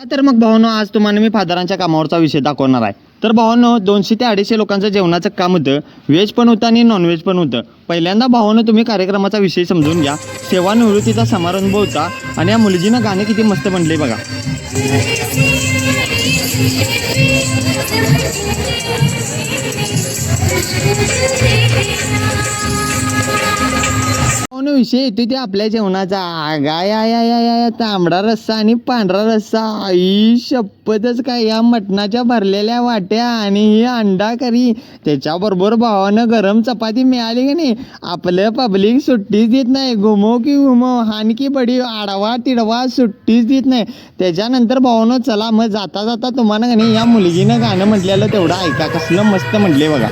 तर मग भावनो आज तुम्हाला मी फादरांच्या कामावरचा विषय दाखवणार आहे. तर भावांनो दोनशे ते अडीचशे लोकांचं जेवणाचं काम होतं. व्हेज पण होतं आणि नॉनव्हेज पण होतं. पहिल्यांदा भावानं तुम्ही कार्यक्रमाचा विषय समजून घ्या. सेवानिवृत्तीचा समारंभ होता आणि या मुलगीनं गाणे किती मस्त म्हणले बघा. भावानो विषय येतो ते आपल्या जेवणाचा? आगा या या या या या तांबडा रस्सा आणि पांढरा रस्सा. आई शपथच काय या मटणाच्या भरलेल्या वाट्या आणि ही अंडा करी. त्याच्याबरोबर भावानं गरम चपाती मिळाली की नाही? आपलं पब्लिक सुट्टीच देत नाही. घुमो की घुमो हान की बडी आडवा तिडवा सुट्टीच देत नाही. त्याच्यानंतर भावानं चला मग जाता जाता तुम्हाला का नाही या मुलगीनं गाणं म्हटलेलं तेवढं ऐका. कसलं मस्त म्हटले बघा.